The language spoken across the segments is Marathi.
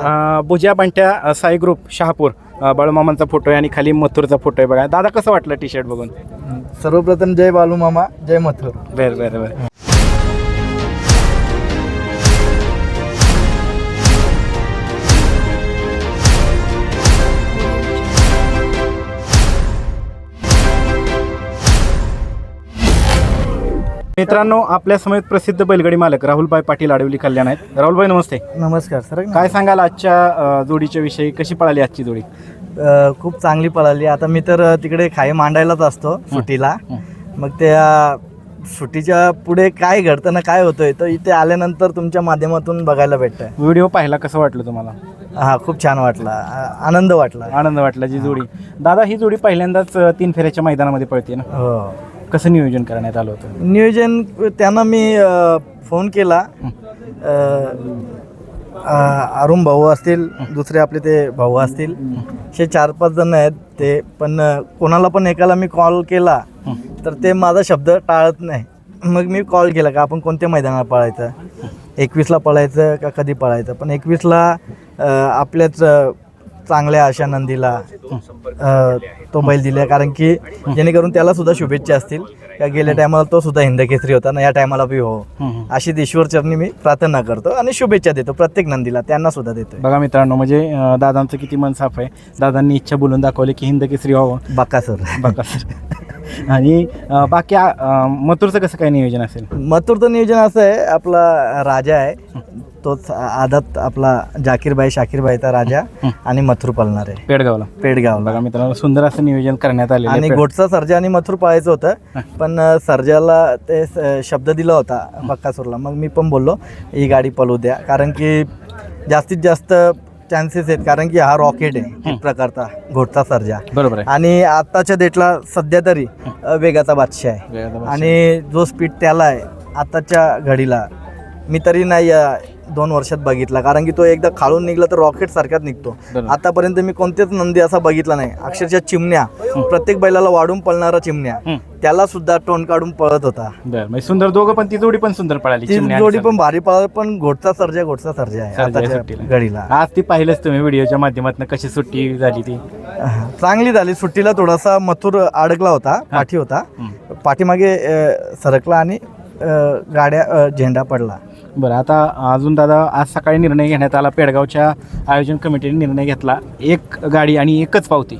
बुजा बंट्या साई ग्रुप शहापूर. बाळूमामांचा फोटो आहे आणि खाली मथुरचा फोटो आहे बघा. दादा कसं वाटलं टी शर्ट बघून? सर्वप्रथम जय बालू मामा जय मथुर. बरं बरं बरं. मित्रांनो आपल्या समेत प्रसिद्ध बैलगाडी मालक राहुलभाई पाटील आडवली कल्याण आहेत. राहुलभाई नमस्ते. नमस्कार सर. काय सांगाल आजच्या अ, जोडीच्या विषयी? कशी पळाली आजची जोडी? अ, खूप चांगली पळाली. आता मी तर अ, तिकडे खाई मांडायलाच असतो सुट्टीला. मग त्या सुट्टीच्या पुढे काय घडतं ना काय होतंय तर इथे आल्यानंतर तुमच्या माध्यमातून बघायला भेटतंय. व्हिडिओ पाहिला कसं वाटलं तुम्हाला? हा खूप छान वाटला. आ- आनंद वाटला. आनंद वाटला जी जोडी. दादा ही जोडी पहिल्यांदाच अ, तीन फेऱ्याच्या मैदानामध्ये पळते ना? हो. कसं नियोजन करण्यात आलं होतं? नियोजन त्यांना मी अ, फोन केला. अ, अ, अरुण भाऊ असतील दुसरे आपले ते भाऊ असतील. हे. चार पाच जण आहेत ते पण अ, कोणाला पण एकाला मी कॉल केला तर ते माझा शब्द टाळत नाही. मग मी कॉल केला का आपण कोणत्या मैदानाला पळायचं? एकवीसला पळायचं का कधी पळायचं? पण एकवीसला आपल्याच चांगल्या अशा नंदीला तो बैल दिला कारण की जेणेकरून त्याला सुद्धा शुभेच्छा असतील. का गेल्या टायमाला तो सुद्धा हिंद केसरी होता ना या टायमाला बी हो. अशी ईश्वर चरणी मी प्रार्थना करतो आणि शुभेच्छा देतो प्रत्येक नंदीला. त्यांना सुद्धा देतो बघा मित्रांनो म्हणजे दादांचं किती मन साफ आहे. दादांनी इच्छा बोलून दाखवली की हिंद केसरी व्हावं. बाका सर. बघा सर. आणि अं, बाकी अं, मथुरचं कसं काय नियोजन असेल? मथुरचं नियोजन असं आहे आपला राजा आहे तोच आदत आपला जाकीरबाई शाकीरबाईचा राजा आणि मथुर पळणार आहे. पेडगावला. पेडगावला. बघा मित्रांनो सुंदर असं नियोजन करण्यात आले आणि गोटचा सर्जा आणि मथुर पळायचं होतं पण अ, सर्जाला ते स- शब्द दिला होता बक्कासूरला. मग मी पण बोललो ही गाडी पळू द्या. कारण की जास्तीत जास्त चान्सेस आहेत कारण की हा रॉकेट आहे एक प्रकारचा घोटचा सर्जा. बरोबर आहे. आणि आत्ताच्या डेटला सध्या तरी वेगाचा बादशाह आहे. वेगाचा बादशाह. आणि जो स्पीड त्याला आहे आताच्या घडीला मी तरी नाही अ, दोन वर्षात बघितला. कारण की तो एकदा खाळून निघला तर रॉकेट सारखाच निघतो. आतापर्यंत मी कोणतेच नंदी असा बघितला नाही. अक्षरशः चिमण्या. प्रत्येक बैलाला वाढून पळणारा चिमण्या. त्याला सुद्धा तोंड काढून पळत होता. म्हणजे सुंदर दोघं पण ती जोडी पण सुंदर पळाली जोडी. पण भारी पळत पण घोटचा सर्जा घोटचा सर्जा आहे. घडीला. आज ती पाहिलंच तुम्ही व्हिडिओच्या माध्यमातून कशी सुट्टी झाली ती. चांगली झाली. सुट्टीला थोडासा मथुर अडकला होता पाठी होता. पाठीमागे सरकला आणि गाड्या झेंडा पडला. बरं आता अजून दादा आज सकाळी निर्णय घेण्यात आला पेडगावच्या आयोजन कमिटीने निर्णय घेतला. एक गाडी आणि एकच पावती.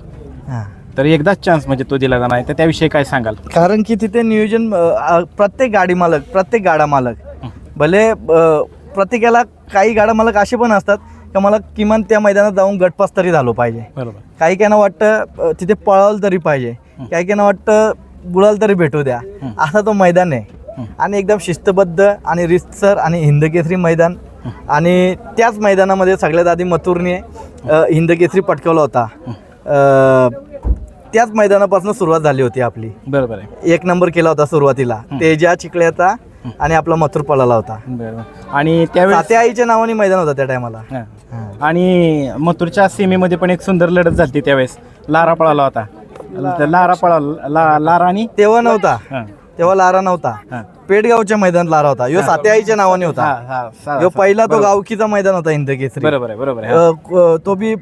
हा. तर एकदाच चान्स म्हणजे तो दिला जाणार आहे. तर त्याविषयी काय सांगाल? कारण की तिथे नियोजन अ, प्रत्येक गाडी मालक प्रत्येक गाडा मालक भले अ, प्रत्येकाला काही गाडा मालक असे पण असतात का मला किमान त्या मैदानात जाऊन गटपास तरी झालो पाहिजे. बरोबर. काही काहींना वाटतं अ, तिथे पळाल तरी पाहिजे. काही काहींना वाटतं गुलाल तरी भेटू द्या. असा तो मैदान आहे. आणि एकदम शिस्तबद्ध आणि रितसर आणि हिंदकेसरी मैदान. आणि त्याच मैदानामध्ये सगळ्यात आधी मथुरने हिंदकेसरी पटकावला होता. अ, त्याच मैदानापासून सुरुवात झाली होती आपली. बरोबर आहे. एक नंबर केला होता सुरुवातीला. तेजा चिखल्याचा आणि आपला मथुर पळाला होता. बरोबर. आणि त्यावेळेस आईच्या नावाने मैदान होता त्या टायमाला. आणि मथुरच्या सीमेमध्ये पण एक सुंदर लढत झाली त्यावेळेस. लारा पळाला होता. लारा पळाला लारा आणि तेव्हा नव्हता. तेव्हा लारा नव्हता. पेडगावच्या मैदानात लारा होता. यो सात्या आईच्या नावाने होता. यो पहिला तो बरोबर. गावकीचा मैदान होता बरोबर आहे बरोबर क- तो बी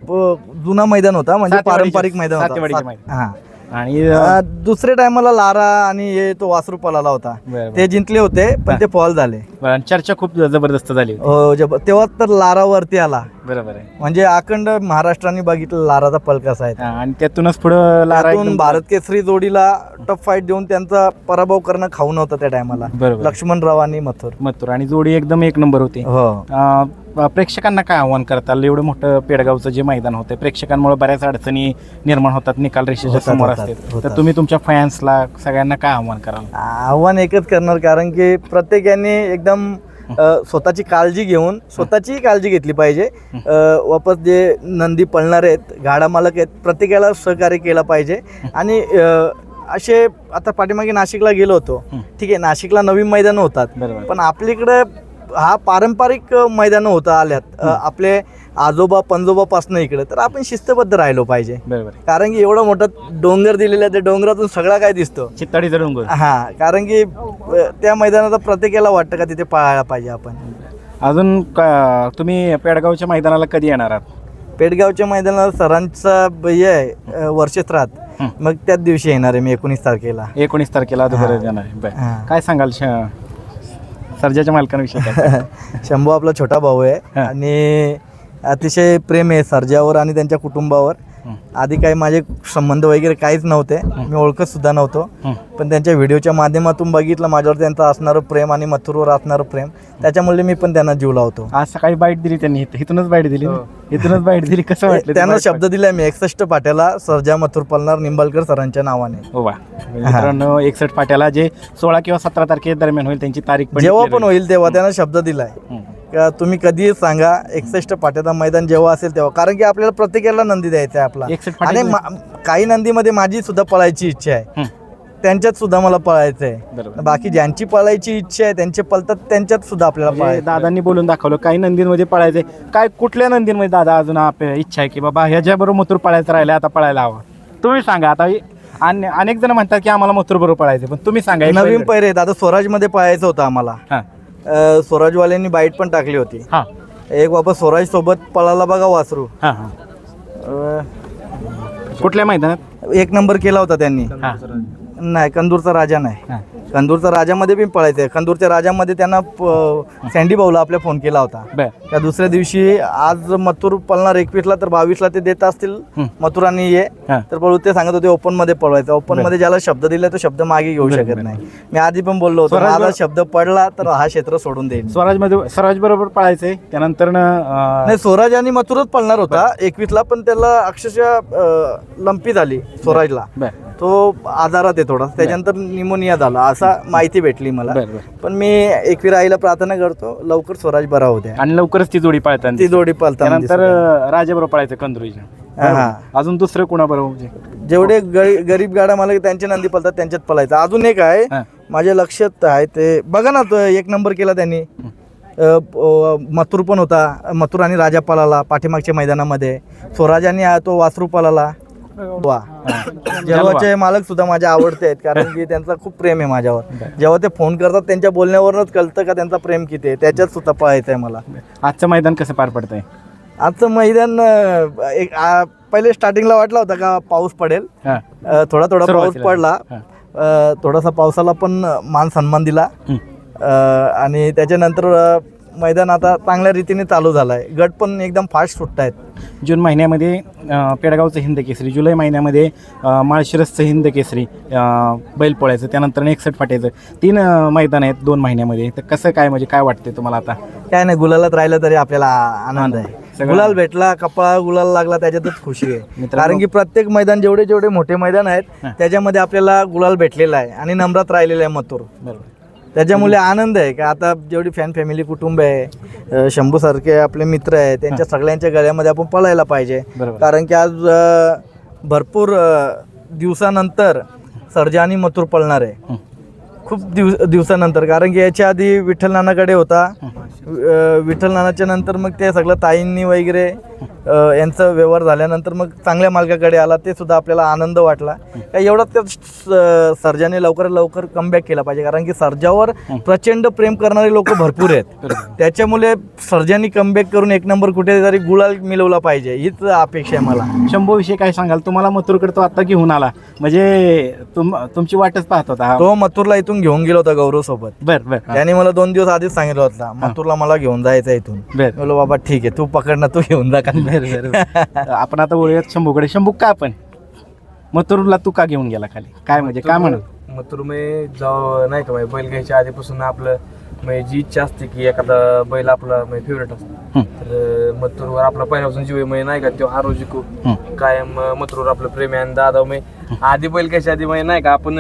जुना मैदान होता म्हणजे पारंपरिक मैदान होता. मैदान. हा. आणि दुसऱ्या टायमाला लारा आणि हे तो वासरू पळाला होता. बरोबर. ते जिंकले होते पण ते फॉल झाले. बरं, आणि चर्चा खूप जबरदस्त झाली होती. अ, जब- तेव्हा तर लारावरती आला. बरोबर आहे. म्हणजे अखंड महाराष्ट्राने बघितलं लाराचा पल कसा आहे हां, आणि त्यातूनच पुढं लारा त्यातून एकदम- भारत केसरी जोडीला टफ फाईट देऊन त्यांचा पराभव करणं खाऊन होतं त्या टायमाला. बरोबर. लक्ष्मणराव आणि मथुर. मथुर आणि जोडी एकदम एक नंबर होती. हो. अं, प्रेक्षकांना काय आव्हान करताल? एवढं मोठं पेडगावचं जे मैदान होतं प्रेक्षकांमुळे बऱ्याच अडचणी निर्माण होतात निकाल रेषेच्या होतात, समोर होतात, होतात. तर तुम्ही तुमच्या फॅन्सला सगळ्यांना काय आव्हान कराल? आव्हान एकच करणार कारण की प्रत्येकाने एकदम अ, स्वतःची काळजी घेऊन स्वतःचीही काळजी घेतली पाहिजे. अ, वापस जे नंदी पळणार आहेत गाडा मालक आहेत प्रत्येकाला सहकार्य केलं पाहिजे. आणि अ, असे आता पाठीमागे नाशिकला गेलो होतो. ठीक आहे नाशिकला नवीन मैदानं होतात. बरोबर. पण आपलीकडे हा पारंपरिक मैदानं होतं आल्यात. अ, आपले आजोबा पंजोबापासनं इकडे तर आपण शिस्तबद्ध राहिलो पाहिजे. बरोबर आहे. कारण की एवढा मोठा डोंगर दिलेला आहे त्या डोंगरातून सगळा काय दिसतो. चित्ताडीचा डोंगर. हा कारण की अ, त्या मैदानात प्रत्येकाला वाटतं का तिथे पळायला पाहिजे आपण. अजून का- तुम्ही पेडगावच्या मैदानाला कधी येणार आहात? पेडगावच्या मैदानात सरांचा हे आहे अ, वर्षश्राद्ध. मग त्याच दिवशी येणार आहे मी एकोणीस तारखेला. एकोणीस तारखेला अगोदर. येणार आहे. बरं. हां. काय सांगाल श- सर्जाच्या मालकांविषयी? काय शंभू आपला छोटा भाऊ आहे. हा. आणि अतिशय प्रेम आहे सर्जावर आणि त्यांच्या कुटुंबावर. हं. आधी काही माझे संबंध वगैरे काहीच नव्हते. मी ओळखत सुद्धा नव्हतो. हं. पण त्यांच्या व्हिडिओच्या माध्यमातून बघितलं माझ्यावर त्यांचं असणारं प्रेम आणि मथुरवर असणारं प्रेम त्याच्यामुळे मी पण त्यांना जीव लावतो. आज सकाळी बाईट दिली त्यांनी. इथं- इथूनच बाईट दिली ना? इथूनच बाईट दिली. कसं वाटलं त्यांना शब्द दिलाय मी. एकसष्ट पाट्याला सर्जा मथुर पलनार निंबाळकर सरांच्या नावाने. हो मित्रांनो एकसठ फाट्याला जे सोळा किंवा सतरा तारखे दरम्यान होईल त्यांची तारीख जेव्हा पण होईल तेव्हा त्यांना शब्द दिलाय. हं. का तुम्ही कधीही सांगा एकसष्ट पाट्याचा मैदान जेव्हा असेल तेव्हा. कारण की आपल्याला प्रत्येकाला नंदी द्यायचा आहे आपला. 61 आणि मा- काही नंदीमध्ये माझी सुद्धा पळायची इच्छा आहे. हं. त्यांच्यात सुद्धा मला पळायचं आहे बाकी ज्यांची पळायची इच्छा आहे त्यांचे पळतात त्यांच्यात सुद्धा आपल्याला म्हणजे पळायचं दादांनी बोलून दाखवलं काही नंदींमध्ये पळायचंय. काय कुठल्या नंदींमध्ये दादा अजून आप इच्छा आहे की बाबा ह्याच्याबरोबर मथुर पळायचं राहिलं आता पळायला हवं. तुम्ही सांगा आता हे आणि अनेक जण म्हणतात की आम्हाला मथुर बरोबर पळायचं पण तुम्ही सांगा एक नवीन. पैरे आहेत. आता स्वराजमध्ये पळायचं होतं आम्हाला. हां. अं, स्वराजवाल्यांनी बाईट पण टाकली होती. हां. एक बाबा स्वराज सोबत पळाला बघा वासरू. हां हां. अं, कुठल्या मैदानात? एक नंबर केला होता त्यांनी. हां. नाही कंदूरचा राजा नाही. हां. कंदूरचा राजामध्ये पण पळायचं कंदूरच्या राजामध्ये त्यांना प- सँडी भाऊला आपल्या फोन केला होता. बर. त्या दुसऱ्या दिवशी आज मथुर पळणार एकवीसला तर बावीसला ते देत असतील. हं. मथुर आणि ये हां. तर पळू ते सांगत होते ओपनमध्ये पळवायचं. ओपनमध्ये ज्याला शब्द दिला तो शब्द मागे घेऊ बरं, शकत बरं. नाही. मी आधी पण बोललो होतो स्वराज माझा बरोबर- शब्द पडला तर हा क्षेत्र सोडून देईल स्वराजमध्ये स्वराज बरोबर पळायचंय. त्यानंतर नाही स्वराज आणि मथुरच पळणार होता. एकवीसला पण त्याला अक्षरशः अं, लंपी झाली स्वराजला. बर. तो आजारात आहे थोडा. त्याच्यानंतर निमोनिया झाला असा माहिती भेटली मला. बर बर. पण मी एकवीर आईला प्रार्थना करतो लवकर स्वराज बरा होत्या आणि लवकरच ती जोडी पळताना ती जोडी त्यानंतर दिसते. राजाबरोबर पळायचं कंदुरीच्या हा. अजून दुसरं कोणाबरोबर म्हणजे जेवढे गरी- गरीब गाड्या मला त्यांचे नंदी पळतात त्यांच्यात पळायचं. अजून एक आहे हा. माझ्या लक्षात आहे ते बघा ना तो एक नंबर केला त्यांनी. अ, प- मथुर पण होता मथुर आणि राजा पळाला पाठीमागच्या मैदानामध्ये. स्वराजाने तो वासरू पळाला वा. जलवाचे मालक सुद्धा माझे आवडते आहेत कारण की त्यांचा खूप प्रेम आहे माझ्यावर. जेव्हा ते फोन करतात त्यांच्या बोलण्यावरूनच कळतं का त्यांचा प्रेम किती आहे. त्याच्यात सुद्धा पळायचं आहे मला. आजचं मैदान कसं पार पडतंय? आजचं मैदान अ, एक आ, पहिले स्टार्टिंगला वाटलं होतं का पाऊस पडेल. हा. अ, थोडा थोडा पाऊस सुरुवातीला. पडला. हा. अ, थोडासा पावसाला पण मान सन्मान दिला. हं. अ, आणि त्याच्यानंतर अ, मैदान आता चांगल्या रीतीने चालू झालं आहे गट पण एकदम फास्ट सुटत आहेत. जून महिन्यामध्ये पेडगावचं हिंद केसरी जुलै महिन्यामध्ये माळशिरसचं हिंद केसरी बैलपोळ्याचं त्यानंतर एकसठ फाट्याचं तीन मैदान आहेत दोन महिन्यामध्ये. तर कसं काय म्हणजे काय वाटते तुम्हाला आता? काय नाही गुलालात राहिलं तरी आपल्याला आनंद आहे. गुलाल भेटला कपाळा गुलाल लागला त्याच्यातच खुशी आहे. कारण की प्रत्येक मैदान जेवढे जेवढे मोठे मैदान आहेत. त्याच्यामध्ये आपल्याला गुलाल भेटलेला आहे आणि नम्रात राहिलेला आहे मथुर. बरोबर. त्याच्यामुळे आनंद आहे का आता जेवढी फॅन फॅमिली कुटुंब आहे शंभू सारखे आपले मित्र आहे त्यांच्या सगळ्यांच्या गळ्यामध्ये आपण पळायला पाहिजे. कारण की आज भरपूर दिवसानंतर सर्जा आणि मथुर पळणार आहे. खूप दिवस दिवसानंतर कारण की याच्या आधी विठ्ठल नानाकडे होता. विठ्ठल नानाच्या नंतर मग ते सगळं ताईंनी वगैरे यांचा व्यवहार झाल्यानंतर मग चांगल्या मालकाकडे आला ते सुद्धा आपल्याला आनंद वाटला. का एवढा त्या सर्जाने लवकरात लवकर कमबॅक केला पाहिजे. कारण की सर्जावर प्रचंड प्रेम करणारे लोक भरपूर आहेत. त्याच्यामुळे सर्जानी कमबॅक करून एक नंबर कुठेतरी गुलाल मिळवला पाहिजे हीच अपेक्षा आहे मला. शंभू विषयी काय सांगाल? तुम्हाला मथुरकडे तो आता घेऊन आला. म्हणजे तुम तुमची वाटच पाहत होता. तो मथुरला इथून घेऊन गेला होता गौरव सोबत. बर बर. त्याने मला दोन दिवस आधीच सांगितलं होता मथुरला मला घेऊन जायचं इथून. बोललो बाबा ठीक आहे. तू पकड ना तू घेऊन जा का. आपण आता बोलूयात शंभूकडे. शंभू का पण? मथुरला तू का घेऊन गेला खाली? काय म्हणजे काय म्हणून मथुर मी जाऊ नाही का म्हणजे बैल घ्यायच्या आधीपासून आपलं म्हणजे जी इच्छा असते की एखादा बैल आपला म्हणजे फेवरेट असतो. तर मथुरवर आपला पहिल्यापासून जीव आहे म्हणजे नाही का तो हारो जिकू. कायम मथुरवर आपलं प्रेम आहे आणि दादा म्हणजे आधी बैल घ्यायच्या आधी म्हणजे नाही का आपण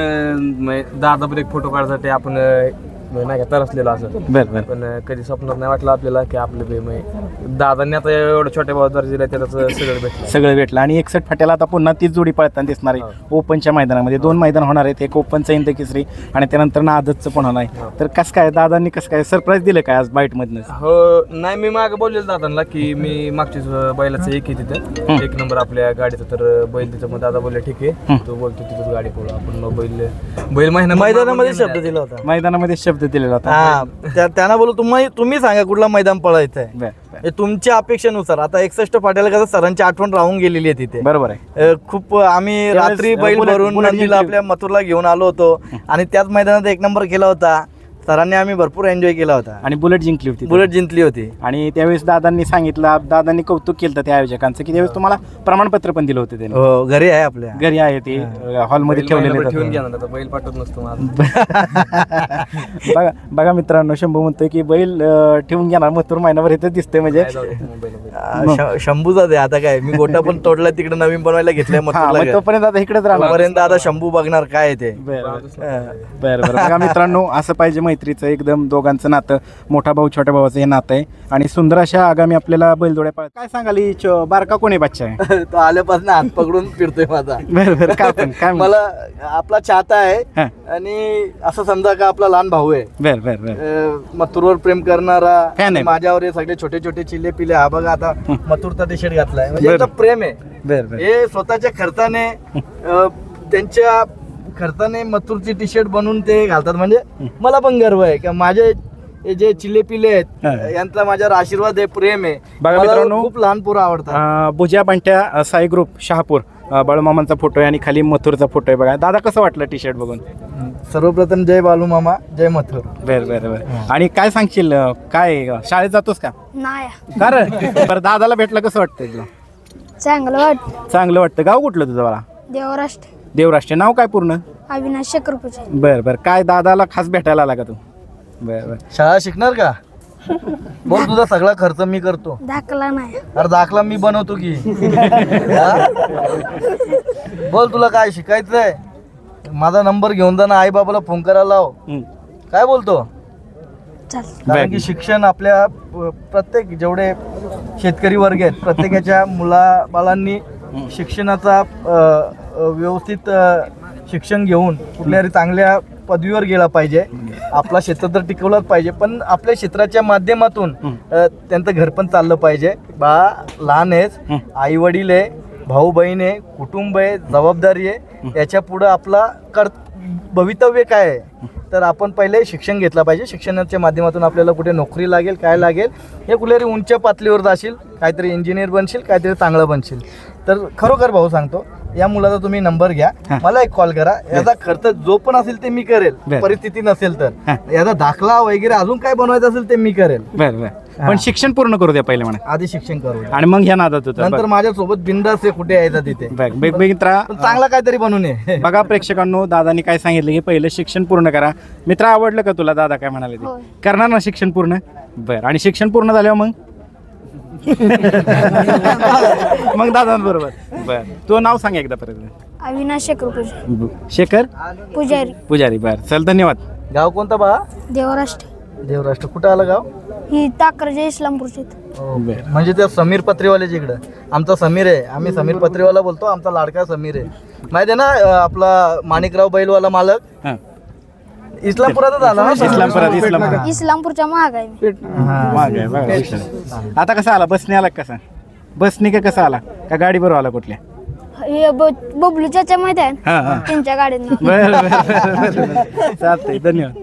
दादा पण एक फोटो काढण्यासाठी आपण म्हणजे नाही का तरसलेलो असं. बर बर. पण कधी स्वप्नात नाही वाटलं आपल्याला की आपलं बे म्हणजे दादांनी आता एवढं छोट्या भाऊ दर्जेला त्याचं सगळं भेटलं. सगळं भेटलं. आणि एकसठ फाट्याला आता पुन्हा तीच जोडी पळताना दिसणार आहे. ओपनच्या मैदानामध्ये दोन मैदान होणार आहेत. एक ओपनचं इंद केसरी. आणि त्यानंतर ना आदतचं पण होणार आहे. तर कसं काय दादांनी कसं काय सरप्राईज दिलं काय आज बाईटमधनं? हो नाही मी मागे बोललेलं दादांना की मी मागच्याच बैलाचं एक आहे तिथं. एक नंबर आपल्या गाडीचं तर बैल तिथं. मग दादा बोलले ठीक आहे. तो बोलतो तिथं गाडी पळू आपण मग बैल बैल महिना मैदानामध्ये शब्द दिला होता. मैदानामध्ये शब्द शब्द दिलेला होता. हा त्या- त्यांना बोलू तुम्ही तुम्ही सांगा कुठला मैदान पळायचं आहे बर बर. हे तुमच्या अपेक्षेनुसार आता एकसष्ट फाट्याला कसं सरांची आठवण राहून गेलेली आहे तिथे. बरोबर आहे. अ, खूप आम्ही त्यावेळेस, रात्री अ, बैल बुलेट- भरून बुलेट नंदीला जिंकली. आपल्या मथुरला घेऊन आलो होतो. आणि त्याच मैदानात एक नंबर केला होता. सरांनी आम्ही भरपूर एन्जॉय केला होता. आणि बुलेट जिंकली होती बुलेट जिंकली होती. आणि त्यावेळेस दादांनी सांगितलं दादांनी कौतुक केलं त्या आयोजकांचं की त्यावेळेस तुम्हाला प्रमाणपत्र पण दिलं होतं त्यांनी. हो घरी आहे आपल्या. घरी आहे ते हॉलमध्ये ठेवलेले बैल पाठवत नसतो बघा बघा मित्रांनो शंभू म्हणतोय की बैल अं, ठेवून घेणार मथुर महिनाभर इथं दिसतंय म्हणजे. श- शंभूचा दे आता काय मी गोटा पण तोडला तिकडे नवीन बनवायला घेतलंय हा मग. तोपर्यंत आता इकडेच राहणार. तोपर्यंत आता शंभू बघणार काय आहे ते. बरं अ, बरं बरं. बघा मित्रांनो असं पाहिजे मैत्रीचं एकदम दोघांचं नातं मोठा भाऊ छोट्या भावाचं हे नातं आहे. आणि सुंदर अशा आगामी आपल्याला बैलजोड्या पाळ काय सांगाल ही च- बारका कोणी बच्चा आहे? तो आल्यापासून हात पकडून फिरतोय माझा. बरं बरं काय पण काय मला आपला चाहता आहे हां. आणि असं समजा का आपला लहान भाऊ आहे. बरं बरं बरं. अ, मथुरवर प्रेम करणारा Fan आहे. माझ्यावर हे सगळे छोटे छोटे चिल्ले पिले हा बघा आता मथुरचा टी शर्ट घातलाय. म्हणजे बरं. याचं प्रेम आहे. बरं बरं. हे स्वतःच्या खर्चाने अ, त्यांच्या खर्चाने मथुरची टी शर्ट बनवून ते घालतात. म्हणजे मला पण गर्व आहे. का माझे हे जे चिल्ले पिले. आहेत यांचा माझ्यावर आशीर्वाद आहे प्रेम आहे. बघा मित्रांनो, खूप लहान पोरं आवडतात. बुजा बंट्या साई ग्रुप शहापूर बाळूमामांचा फोटो आहे आणि खाली मथुरचा फोटो आहे बघा. दादा कसं वाटलं टी शर्ट बघून? सर्वप्रथम जय बालू मामा जय मथुर. बरं बरं बरं. आणि काय सांगशील काय शाळेत जातोस का? नाही कारण बरं दादाला भेटलं कसं वाटतंय तुला? चांगलं वाट चांगलं वाटतं. गाव कुठलं तुझं मला देवराष्ट्र. देवराष्ट्र नाव काय पूर्ण? अविनाश शक्रपूचे बरं बरं. काय दादाला खास भेटायला आला का तू? बरं बरं. शाळा शिकणार का? बोल तुझा सगळा खर्च मी करतो. दाखला नाही. अरे दाखला मी बनवतो की. हा? बोल तुला काय शिकायचंय? माझा नंबर घेऊन जा ना. आई बाबाला फोन करायला लाव. काय बोलतो? चाल कारण की शिक्षण आपल्या प- प्रत्येक जेवढे शेतकरी वर्ग आहेत प्रत्येकाच्या मुलाबालांनी शिक्षणाचा अ, अ, व्यवस्थित शिक्षण घेऊन कुठल्या तरी चांगल्या पदवीवर गेला पाहिजे. आपला क्षेत्र तर टिकवलाच पाहिजे पण आपल्या क्षेत्राच्या माध्यमातून त्यांचं घर पण चाललं पाहिजे. बा लहान आहेस. आई वडील आहे भाऊ बहीण आहे कुटुंब आहे जबाबदारी आहे याच्या पुढं आपला कर भवितव्य काय आहे? तर आपण पहिले शिक्षण घेतलं पाहिजे. शिक्षणाच्या माध्यमातून आपल्याला कुठे नोकरी लागेल काय लागेल हे कुठेतरी उंच पातळीवर जाशील काहीतरी इंजिनियर बनशील काहीतरी चांगलं बनशील. तर खरोखर भाऊ सांगतो या मुलाचा तुम्ही नंबर घ्या. मला एक कॉल करा. याचा खर्च जो पण असेल ते मी. करेल. परिस्थिती नसेल. तर. याचा दाखला वगैरे अजून काय बनवायचं असेल ते मी करेल. बरं बरं. पण शिक्षण पूर्ण करू द्या पहिले म्हणा. आधी शिक्षण करू आणि मग ह्या नादात होतं नंतर माझ्यासोबत बिंदास आहे कुठे यायचा तिथे. मित्रा पण चांगला काहीतरी बनवून ये. बघा प्रेक्षकांनो दादानी काय सांगितलं की पहिलं शिक्षण पूर्ण करा. मित्र आवडलं का तुला? दादा काय म्हणाले ते. करणार ना शिक्षण पूर्ण? बरं. आणि शिक्षण पूर्ण झाल्यावर मग? मग दादांबरोबर. बरं. तो नाव सांग एकदा परत. अविनाश शक्रपूचे शेखर? पुजारी. पुजारी बरं. चल धन्यवाद. गाव कोणता बा? देवराष्ट्र. देवराष्ट्र. कुठं आलं गाव? ही ताकरजे इस्लामपूरचे. बरं म्हणजे त्या समीर पत्रेवाल्याच्या इकडं. आमचा समीर आहे. आम्ही समीर पत्रेवाला बोलतो. आमचा लाडका समीर आहे. माहिती आहे ना अं, आपला माणिकराव बैलवाला मालक? हां. इस्लामपुरातच आला ना इस्लामपुरात इस्लामपुरात. इस्लामपूरच्या महाग आहे मी. मागे आहे, बघा, विषय. आता कसा आला? बसने आला का कसा? बसने का कसा आला? का गाडी बरोबर आला कुठल्या? हे ब- बबलू चाचा माहिती आहे? हां हां. त्यांच्या गाडीनं. बरं बरं, बरं बरं. चालतंय धन्यवाद.